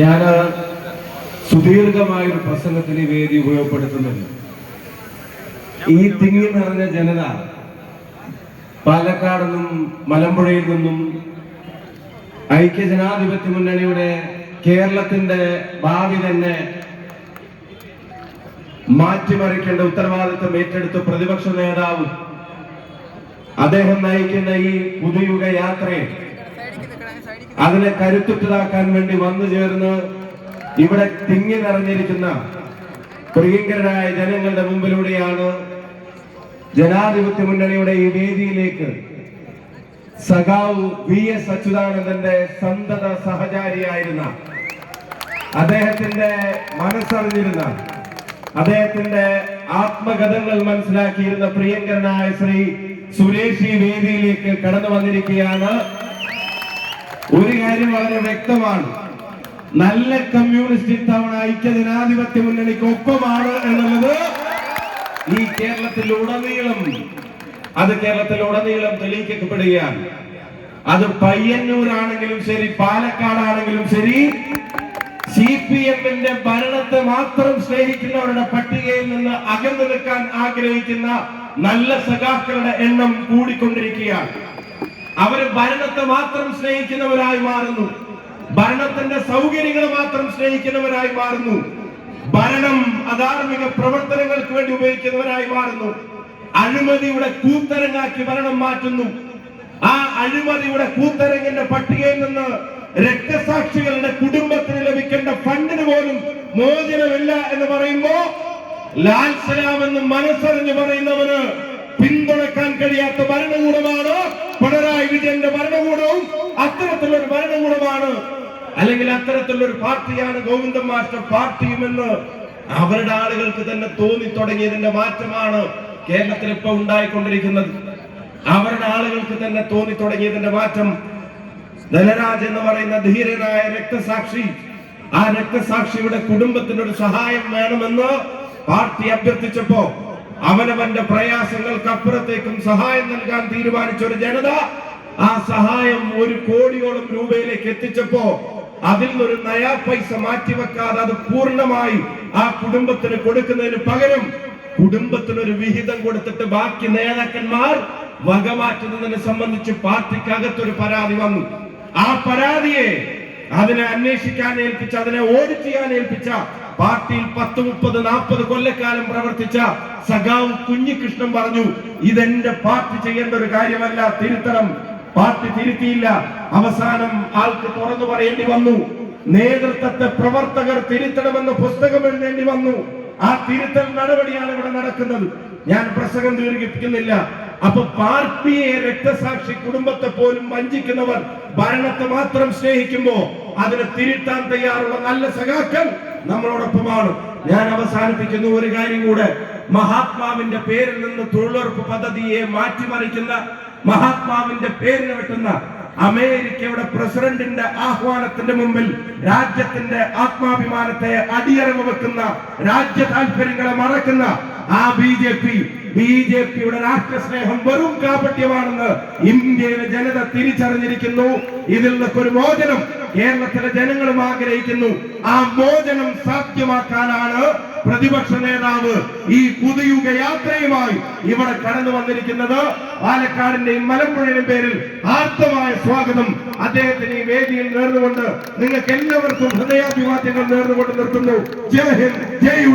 ഞാൻ സുദീർഘമായ ഒരു പ്രസംഗത്തിന് വേദി ഉപയോഗപ്പെടുത്തുന്നുണ്ട്. ഈ തിങ്ങി നിറഞ്ഞ ജനത പാലക്കാട് നിന്നും മലമ്പുഴയിൽ നിന്നും ഐക്യ ജനാധിപത്യ മുന്നണിയുടെ കേരളത്തിന്റെ ഭാവി തന്നെ മാറ്റിമറിക്കേണ്ട ഉത്തരവാദിത്വം ഏറ്റെടുത്ത പ്രതിപക്ഷ നേതാവ് അദ്ദേഹം നയിക്കുന്ന ഈ പുതുയുഗ യാത്രയെ അതിനെ കരുത്തുറ്റതാക്കാൻ വേണ്ടി വന്നു ചേർന്ന് ഇവിടെ തിങ്ങി നിറഞ്ഞിരിക്കുന്ന പ്രിയങ്കരനായ ജനങ്ങളുടെ മുമ്പിലൂടെയാണ് ജനാധിപത്യ മുന്നണിയുടെ ഈ വേദിയിലേക്ക് സഖാവ് വി എസ് അച്യുതാനന്ദന്റെ സന്തത സഹചാരിയായിരുന്ന അദ്ദേഹത്തിന്റെ മനസ്സറിഞ്ഞിരുന്ന അദ്ദേഹത്തിന്റെ ആത്മകഥകൾ മനസ്സിലാക്കിയിരുന്ന പ്രിയങ്കരനായ ശ്രീ സുരേഷ് ഈ വേദിയിലേക്ക് കടന്നു വന്നിരിക്കുകയാണ്. ഒരു കാര്യം വളരെ വ്യക്തമാണ്. നല്ല കമ്മ്യൂണിസ്റ്റ് ഇത്തവണ ഐക്യ ജനാധിപത്യ മുന്നണിക്ക് ഒപ്പമാണ് എന്നുള്ളത് ഈ കേരളത്തിൽ ഉടനീളം അത് കേരളത്തിൽ ഉടനീളം തെളിയിക്കപ്പെടുകയാണ്. അത് പയ്യന്നൂരാണെങ്കിലും ശരി പാലക്കാടാണെങ്കിലും ശരി സി പി എമ്മിന്റെ ഭരണത്തെ മാത്രം സ്നേഹിക്കുന്നവരുടെ പട്ടികയിൽ നിന്ന് അകന്നു നിൽക്കാൻ ആഗ്രഹിക്കുന്ന നല്ല സഖാക്കളുടെ എണ്ണം കൂടിക്കൊണ്ടിരിക്കുകയാണ്. അവർ ഭരണത്തെ മാത്രം സ്നേഹിക്കുന്നവരായി മാറുന്നു. ഭരണത്തിന്റെ സൗകര്യങ്ങൾ മാത്രം സ്നേഹിക്കുന്നവരായി മാറുന്നു. ഭരണം അധാർമിക പ്രവർത്തനങ്ങൾക്ക് വേണ്ടി ഉപയോഗിക്കുന്നവരായി മാറുന്നു. അഴിമതിയുടെ കൂത്തരങ്ങാക്കി ഭരണം മാറ്റുന്നു. ആ അഴിമതിയുടെ കൂത്തരങ്ങിന്റെ പട്ടികയിൽ നിന്ന് രക്തസാക്ഷികളുടെ കുടുംബത്തിന് ലഭിക്കേണ്ട ഫണ്ടിന് പോലും മോചനമില്ല എന്ന് പറയുമ്പോ ലാൽ സലാം എന്ന് മനസ്സറിഞ്ഞ് പറയുന്നവന് പിന്തുണക്കാൻ കഴിയാത്ത ഭരണകൂടമാണ് പിണറായി വിജയന്റെ ഭരണകൂടവും. അത്തരത്തിലൊരു ഭരണകൂടമാണ്. അല്ലെങ്കിൽ അത്തരത്തിലൊരു പാർട്ടിയാണ് ഗോവിന്ദൻ മാസ്റ്റർ പാർട്ടിയുമെന്ന് അവരുടെ ആളുകൾക്ക് തന്നെ തോന്നി തുടങ്ങിയതിന്റെ മാറ്റമാണ് കേരളത്തിൽ ഇപ്പൊ ഉണ്ടായിക്കൊണ്ടിരിക്കുന്നത്. അവരുടെ ആളുകൾക്ക് തന്നെ തോന്നി തുടങ്ങിയതിന്റെ മാറ്റം ധനരാജ് എന്ന് പറയുന്ന ധീരനായ രക്തസാക്ഷി. ആ രക്തസാക്ഷിയുടെ കുടുംബത്തിനൊരു സഹായം വേണമെന്ന് പാർട്ടി അഭ്യർത്ഥിച്ചപ്പോ അവനവന്റെ പ്രയാസങ്ങൾക്ക് അപ്പുറത്തേക്കും സഹായം നൽകാൻ തീരുമാനിച്ച ഒരു ജനത ആ സഹായം ഒരു കോടിയോളം രൂപയിലേക്ക് എത്തിച്ചപ്പോ അതിൽ നിന്നൊരു നയാ പൈസ മാറ്റിവെക്കാതെ അത് പൂർണമായി ആ കുടുംബത്തിന് കൊടുക്കുന്നതിന് പകരം കുടുംബത്തിന് ഒരു വിഹിതം കൊടുത്തിട്ട് ബാക്കി നേതാക്കന്മാർ വകമാറ്റുന്നതിനെ സംബന്ധിച്ച് പാർട്ടിക്കകത്തൊരു പരാതി വന്നു. ആ പരാതിയെ അതിനെ അന്വേഷിക്കാൻ ഏൽപ്പിച്ച അതിനെ ഓഡിറ്റ് ചെയ്യാൻ ഏൽപ്പിച്ച പാർട്ടിയിൽ പത്ത് മുപ്പത് നാൽപ്പത് കൊല്ലക്കാലം പ്രവർത്തിച്ച സഖാവ് കുഞ്ഞികൃഷ്ണൻ പറഞ്ഞു ഇതെന്റെ പാർട്ടി ചെയ്യേണ്ട ഒരു കാര്യമല്ല തിരുത്തണം. പാർട്ടി തിരുത്തിയില്ല. അവസാനം ആൾക്ക് തുറന്നു പറയേണ്ടി വന്നു. നേതൃത്വത്തെ പ്രവർത്തകർ തിരുത്തണമെന്ന് പുസ്തകം എഴുതേണ്ടി വന്നു. ആ തിരുത്തൽ നടപടിയാണ് ഇവിടെ നടക്കുന്നത്. ഞാൻ പ്രസംഗം ദീർഘിപ്പിക്കുന്നില്ല. അപ്പൊ പാർട്ടിയെ രക്തസാക്ഷി കുടുംബത്തെ പോലും വഞ്ചിക്കുന്നവർ ഭരണത്തെ മാത്രം സ്നേഹിക്കുമ്പോ അതിനെ തിരുത്താൻ തയ്യാറുള്ള നല്ല സഖാക്കൾ നമ്മളോടൊപ്പമാണ്. ഞാൻ അവസാനിപ്പിക്കുന്ന ഒരു കാര്യം കൂടെ. മഹാത്മാവിന്റെ പേരിൽ നിന്ന് തൊഴിലുറപ്പ് പദ്ധതിയെ മാറ്റിമറിക്കുന്ന മഹാത്മാവിന്റെ പേരിന് വെട്ടുന്ന അമേരിക്കയുടെ പ്രസിഡന്റിന്റെ ആഹ്വാനത്തിന്റെ മുമ്പിൽ രാജ്യത്തിന്റെ ആത്മാഭിമാനത്തെ അടിയറവ് വെക്കുന്ന രാജ്യ താല്പര്യങ്ങളെ മറക്കുന്ന ആ B J P B J പിയുടെ രാഷ്ട്രസ്നേഹം വെറും കാപട്യമാണെന്ന് ഇന്ത്യയിലെ ജനത തിരിച്ചറിഞ്ഞിരിക്കുന്നു. ഇതിൽ നിന്നൊക്കെ മോചനം കേരളത്തിലെ ജനങ്ങളും ആഗ്രഹിക്കുന്നു. ആ മോചനം സാധ്യമാക്കാനാണ് പ്രതിപക്ഷ നേതാവ് ഈ പുതുയുഗ യാത്രയുമായി ഇവിടെ കടന്നു വന്നിരിക്കുന്നത്. പാലക്കാടിന്റെയും മലമ്പുഴയുടെയും പേരിൽ ആർത്തമായ സ്വാഗതം അദ്ദേഹത്തിന് ഈ വേദിയിൽ നേർന്നുകൊണ്ട് നിങ്ങൾക്ക് എല്ലാവർക്കും ഹൃദയാഭിവാദ്യങ്ങൾ നേർന്നുകൊണ്ട് നിർത്തുന്നു. ജയ ഹിന്ദ് ജയ യു